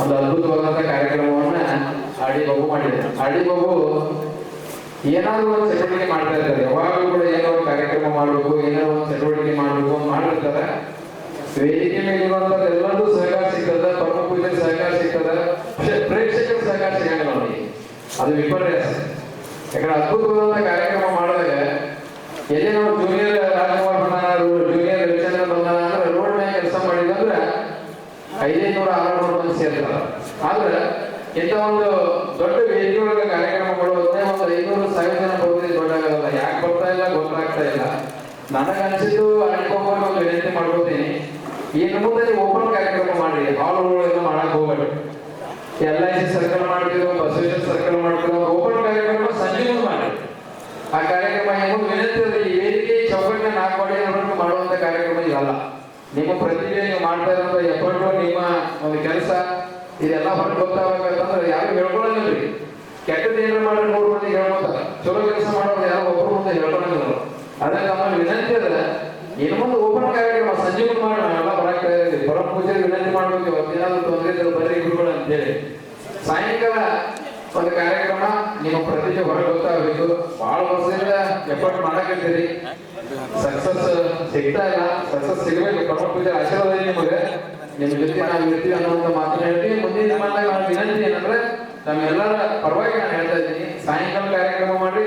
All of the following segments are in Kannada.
ಒಂದು ಅದ್ಭುತವಾದಂತ ಕಾರ್ಯಕ್ರಮವನ್ನ ಆಡಿ ಬಾಬು ಮಾಡಿದೆ ಆಡಿ ಬಾಬು ಏನಾದ್ರು ಒಂದು ಚಟುವಟಿಕೆ ಮಾಡ್ತಾ ಇರ್ತಾರೆ ಯಾವಾಗಲೂ ಕೂಡ ಏನೋ ಒಂದು ಕಾರ್ಯಕ್ರಮ ಮಾಡಬೇಕು, ಏನೋ ಒಂದು ಚಟುವಟಿಕೆ ಮಾಡಬೇಕು ಮಾಡಿರ್ತಾರೆ. ವೇದಿಕೆ ಮೇಲೆ ಇರುವಂತದ್ದು ಎಲ್ಲರೂ ಸಹಕಾರ ಸಿಗ್ತದ ಪರಮ ಪೂಜೆ ಸಹಕಾರ ಸಿಗ್ತದ. ಪ್ರೇಕ್ಷ- ಪ್ರೇಕ್ಷಕರ ಸಹಕಾರ ಸಿಗಲ್ಲ ನಮಗೆ ಅದು ವಿಪರ್ಯಾಸ. ಯಾಕಂದ್ರೆ ಅದ್ಭುತವಾದಂತ ಕಾರ್ಯಕ್ರಮ ಮಾಡಿದಾಗ ಎಲ್ಲಿ ನಾವು ಐದೈನೂರ ಆರುನೂರು ಮಂದಿ ಸೇರ್ತಾರ ಆದ್ರೆ ಇಂಥ ಒಂದು ದೊಡ್ಡ ವೇದಿಕೆಯೊಳಗೆ ಕಾರ್ಯಕ್ರಮ ಒಂದೇ ಐನೂರು ಸಾವಿರ ಜನ ಬರೋದೇ ದೊಡ್ಡ ಆಗಲ್ಲ ಯಾಕೆ ಬರ್ತಾ ಇಲ್ಲ, ಗೊತ್ತಾಗ್ತಾ ಇಲ್ಲ. ಅನಿಸಿದ್ದು ಅಳ್ಕೊಂಬರ್ ಒಂದು ವಿನಂತಿ ಮಾಡ್ಕೋತೀನಿ. ಇನ್ನು ಮುಂದೆ ಓಪನ್ ಕಾರ್ಯಕ್ರಮ ಮಾಡಿ ಹಾಲ್ಗಳೆಲ್ಲ ಮಾಡಕ್ ಹೋಗ್ಬೇಡಿ. ಎಲ್ ಐ ಸಿ ಸರ್ಕಲ್ ಮಾಡ್ತಿರೋ ಬಸವೇಶ್ವರ ಸರ್ಕಲ್ ಮಾಡ್ತಿರೋ ಓಪನ್ ಕಾರ್ಯಕ್ರಮ ಸಂಜೆ ಮಾಡಿ ಆ ಕಾರ್ಯಕ್ರಮ ಏನು ವಿನಂತಿ ಈ ವೇದಿಕೆ ಚೌಕಟ್ಟಿನ ನಾಲ್ಕು ಮಾಡಿ ಮಾಡುವಂತ ಕಾರ್ಯಕ್ರಮ ಇದಲ್ಲ. ನಿಮ್ಮ ಪ್ರತಿಭೆ, ನೀವು ಮಾಡ್ತಾ ಇರೋ ಎಫರ್ಟ್ ನಿಮ್ಮ ಒಂದು ಕೆಲಸ, ಇದೆಲ್ಲ ಹೊರಗೆ ಗೊತ್ತಾಗಬೇಕಂತಂದ್ರೆ ಯಾರು ಹೇಳ್ಕೊಳಂಗಿಲ್ರಿ ಕೆಟ್ಟದ್ದು ಏನಾರು ಮಾಡಿ ಮೂರು ಮಂದಿ ಹೇಳ್ಕೊತಾರ ಚಲೋ ಕೆಲಸ ಮಾಡೋರು ಯಾರೋ ಒಬ್ಬರು ಮುಂದೆ ಹೇಳ್ಕೊಳಂಗಿಲ್ಲ ಅದಕ್ಕೆ ನಮ್ಮ ವಿನಂತಿ ಅದ ಏನು ಮುಂದೆ ಓಪನ್ ಕಾರ್ಯಕ್ರಮ ಸಂಜೆ ಮುಂದೆ ಮಾಡೋಣ ಎಲ್ಲ ಬರಕ್ಕೆ ಪರಮ ಪೂಜೆ ವಿನಂತಿ ಮಾಡ್ಬೇಕು. ಇವತ್ತು ಏನಾದ್ರು ತೊಂದರೆ ಇದ್ರೆ ಬರ್ರಿ ಗುರುಗಳು ಅಂತೇಳಿ. ಸಾಯಂಕಾಲ ಒಂದು ಕಾರ್ಯಕ್ರಮ, ನಿಮ್ಮ ಪ್ರತಿಭೆ ಹೊರಗೆ ಗೊತ್ತಾಗಬೇಕು ಬಹಳ ವರ್ಷದಿಂದ ಎಫರ್ಟ್ ಮಾಡಕತ್ತೀರಿ. ಸಕ್ಸಸ್ ಸಿಗ್ತಾ ಇಲ್ಲ. ಕೆಲಸ ಸಿಗಬೇಕು ಪರಮ ಪೂಜೆ ಆಶೀರ್ವಾದ ನಿಮಗೆ ನಿಮ್ ಜೊತೆ ನಾವು ಇರ್ತೀವಿ ಅನ್ನೋಂಥ ಮಾತನ್ನ ಹೇಳ್ತೀವಿ ಮುಂದಿನ ದಿನಮಾನದಾಗ ನಾನು ವಿನಂತಿ ಏನಂದ್ರೆ, ನಮ್ಮೆಲ್ಲರ ಪರವಾಗಿ ನಾನು ಹೇಳ್ತಾ ಇದ್ದೀನಿ. ಸಾಯಂಕಾಲ ಕಾರ್ಯಕ್ರಮ ಮಾಡಿ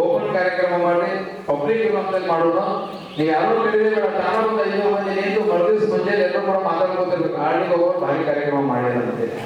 ಓಪನ್ ಕಾರ್ಯಕ್ರಮ ಮಾಡಿ ಪಬ್ಲಿಕ್ ಇರುವಂತಲ್ಲಿ ಮಾಡೋಣ ನೀವು ಯಾರು ಕೇಳಿದ್ರೆ ನಾನು ಒಂದು ಐದು ಮಂದಿ ನಿಂತು ಮರುದಿವ್ಸ ಮುಂಜಾನೆ ಎಲ್ಲರೂ ಕೂಡ ಮಾತಾಡ್ಕೋತಿರ್ಬೇಕು. ಆಳಿಗೆ ಹೋಗೋ ಭಾರಿ ಕಾರ್ಯಕ್ರಮ ಮಾಡಿ ಅಂತೇಳಿ